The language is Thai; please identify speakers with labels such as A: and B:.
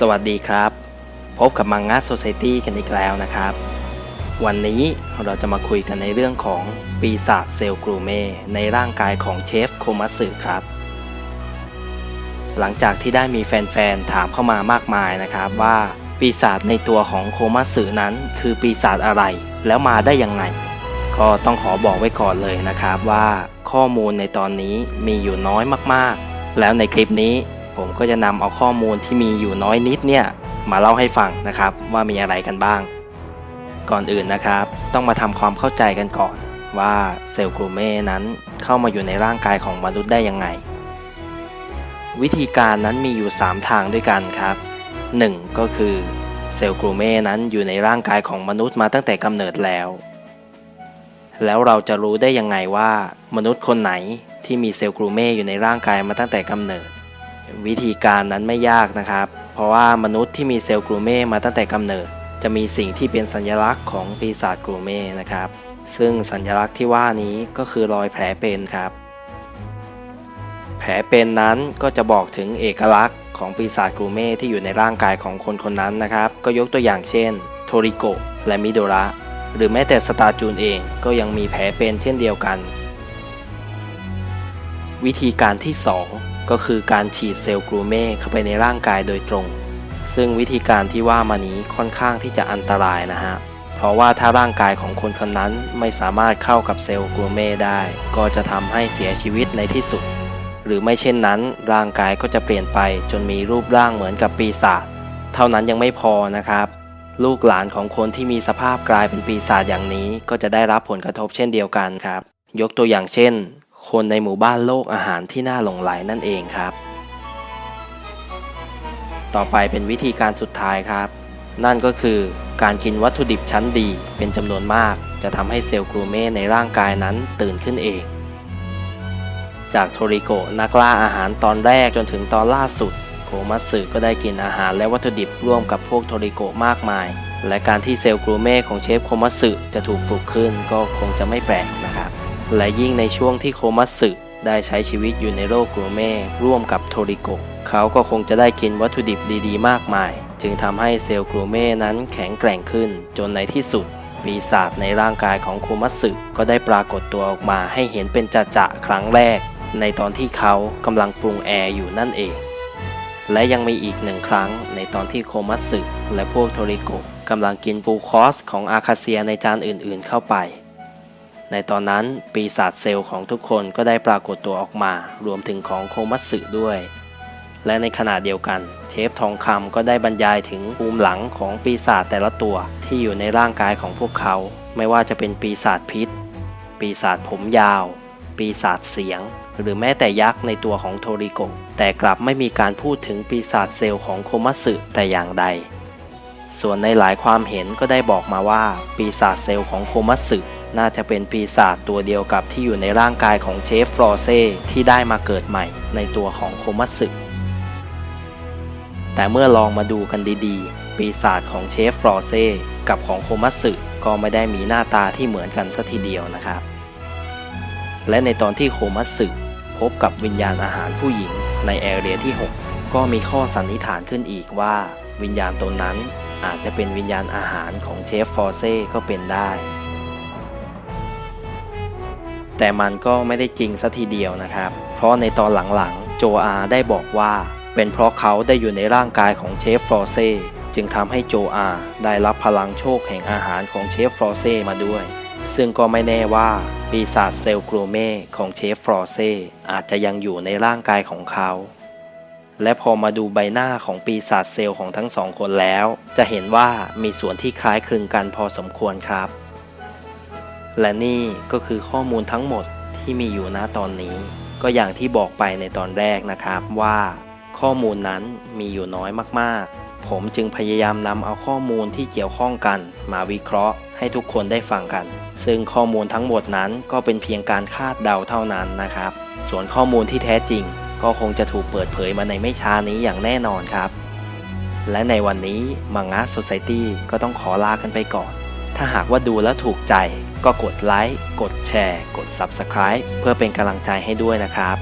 A: สวัสดีครับ พบกับมังงะโซ c i ตี้กันอีกแล้วนะครับ วันนี้เราจะมาคุยกันในเรื่องของปีศาจเซลล์กรูเมในร่างกายของเชฟโคมัสึครับ หลังจากที่ได้มีแฟนๆ ถามเข้ามามากมายนะครับว่าปีศาจในตัวของโคมัสึนั้นคือปีศาจอะไร แล้วมาได้ยังไง ก็ต้องขอบอกไว้ก่อนเลยนะครับว่าข้อมูลในตอนนี้มีอยู่น้อยมากๆ แล้วในคลิปนี้ ผมก็จะนำเอาข้อมูลที่มีอยู่น้อยนิดเนี่ยมาเล่าให้ฟังนะครับว่ามีอะไรกันบ้าง ก่อนอื่นนะครับ ต้องมาทำความเข้าใจกันก่อนว่าเซลล์กลูเม่นั้นเข้ามาอยู่ในร่างกายของมนุษย์ได้ยังไง วิธีการนั้นมีอยู่ 3 ทางด้วยกันครับ 1. ก็คือเซลล์กลูเม่นั้นอยู่ในร่างกายของมนุษย์มาตั้งแต่กำเนิดแล้ว แล้วเราจะรู้ได้ยังไงว่ามนุษย์คนไหนที่มีเซลล์กลูเม่อยู่ในร่างกายมาตั้งแต่กำเนิด วิธีการนั้นไม่ยากนะครับ เพราะว่ามนุษย์ที่มีเซลล์กลูเม่มาตั้งแต่กำเนิด จะมีสิ่งที่เป็นสัญลักษณ์ของปีศาจกลูเม่นะครับ ซึ่งสัญลักษณ์ที่ว่านี้ก็คือรอยแผลเป็นครับ แผลเป็นนั้นก็จะบอกถึงเอกลักษณ์ของปีศาจกลูเม่ที่อยู่ในร่างกายของคนคนนั้นนะครับ ก็ยกตัวอย่างเช่น โทริโกะและมิโดระหรือแม้แต่สตาร์จูนเองก็ยังมีแผลเป็นเช่นเดียวกัน วิธีการที่ 2 ก็คือการฉีดเซลล์กลูเม่เข้าไปในร่างกายโดยตรง ซึ่งวิธีการที่ว่ามานี้ค่อนข้างที่จะอันตรายนะฮะ เพราะว่าถ้าร่างกายของคนคนนั้นไม่สามารถเข้ากับเซลล์กลูเม่ได้ ก็จะทำให้เสียชีวิตในที่สุด หรือไม่เช่นนั้น ร่างกายก็จะเปลี่ยนไปจนมีรูปร่างเหมือนกับปีศาจ เท่านั้นยังไม่พอนะครับลูกหลานของคนที่มีสภาพกลายเป็นปีศาจอย่างนี้ ก็จะได้รับผลกระทบเช่นเดียวกันครับ ยกตัวอย่างเช่น คนในหมู่บ้านโลกอาหารที่น่าหลงไหลนั่นเองครับ ต่อไปเป็นวิธีการสุดท้ายครับ นั่นก็คือการกินวัตถุดิบชั้นดีเป็นจำนวนมากจะทำให้เซลล์กลูเม่ในร่างกายนั้นตื่นขึ้นเอง จากโทริโกะนักล่าอาหารตอนแรกจนถึงตอนล่าสุดโคมัตสึก็ได้กินอาหารและวัตถุดิบร่วมกับพวกโทริโกะมากมาย และการที่เซลล์กลูเม่ของเชฟโคมัตสึจะถูกปลุกขึ้นก็คงจะไม่แปลกนะครับ และยิ่งในช่วงที่โคมัตสึได้ใช้ชีวิตอยู่ในโลกกลูเม่ร่วมกับโทริโกเขาก็คงจะได้กินวัตถุดิบดีๆ มากมาย จึงทำให้เซลล์กลูเม่นั้นแข็งแกร่งขึ้น จนในที่สุด ปีศาจในร่างกายของโคมัตสึก็ได้ปรากฏตัวออกมาให้เห็นเป็นจะๆครั้งแรก ในตอนที่เขากำลังปรุงแอร์อยู่นั่นเองและยังมีอีกหนึ่งครั้งในตอนที่โคมัตสึและพวกโทริโกกำลังกินปูคอสของอาคาเซียในจานอื่นๆเข้าไป ในตอนนั้นปีศาจเซลล์ของทุกคนก็ได้ปรากฏตัวออกมา รวมถึงของโคมัตสึด้วย และในขณะเดียวกัน เชฟทองคำก็ได้บรรยายถึงภูมิหลังของปีศาจแต่ละตัวที่อยู่ในร่างกายของพวกเขา ไม่ว่าจะเป็นปีศาจพิษ ปีศาจผมยาว ปีศาจเสียง หรือแม้แต่ยักษ์ในตัวของโทริโกะแต่กลับไม่มีการพูดถึงปีศาจเซลล์ของโคมัตสึแต่อย่างใดส่วนในหลายความเห็นก็ได้บอกมาว่า ปีศาจเซลล์ของโคมัตสึ น่าจะเป็นปีศาจตัวเดียวกับที่อยู่ในร่างกายของเชฟฟรอเซ่ที่ได้มาเกิดใหม่ในตัวของโคมัสึแต่เมื่อลองมาดูกันดีๆ ปีศาจของเชฟฟรอเซ่กับของโคมัสึก็ไม่ได้มีหน้าตาที่เหมือนกันสัทีเดียวนะครับ และในตอนที่โคมัสึพบกับวิญญาณอาหารผู้หญิงในแอเรียที่ 6 ก็มีข้อสันนิษฐานขึ้นอีกว่า วิญญาณตนนั้นอาจจะเป็นวิญญาณอาหารของเชฟฟรอเซ่ก็เป็นได้ แต่มันก็ไม่ได้จริงสัทีเดียวนะครับ เพราะในตอนหลังๆ โจอาได้บอกว่า เป็นเพราะเขาได้อยู่ในร่างกายของเชฟฟรอเซ่จึงทำให้โจอาได้รับพลังโชคแห่งอาหารของเชฟฟรอเซ่มาด้วย ซึ่งก็ไม่แน่ว่า ปีศาจเซลกลูเม่ของเชฟฟรอเซ่อาจจะยังอยู่ในร่างกายของเขา และพอมาดูใบหน้าของปีศาจเซลของทั้งสองคนแล้ว จะเห็นว่ามีส่วนที่คล้ายคลึงกันพอสมควรครับ และนี่ก็คือข้อมูลทั้งหมดที่มีอยู่ณตอนนี้ ก็อย่างที่บอกไปในตอนแรกนะครับว่า ข้อมูลนั้นมีอยู่น้อยมากๆ ผมจึงพยายามนำเอาข้อมูลที่เกี่ยวข้องกัน มาวิเคราะห์ให้ทุกคนได้ฟังกัน ซึ่งข้อมูลทั้งหมดนั้นก็เป็นเพียงการคาดเดาเท่านั้นนะครับ ส่วนข้อมูลที่แท้จริง ก็คงจะถูกเปิดเผยมาในไม่ช้านี้อย่างแน่นอนครับ และในวันนี้มังงะโซซ i ตี้ก็ต้องขอลากันไปก่อน ถ้าหากว่าดูแล้วถูกใจ ก็กดไลค์ กดแชร์ กด Subscribe เพื่อเป็นกำลังใจให้ด้วยนะครับ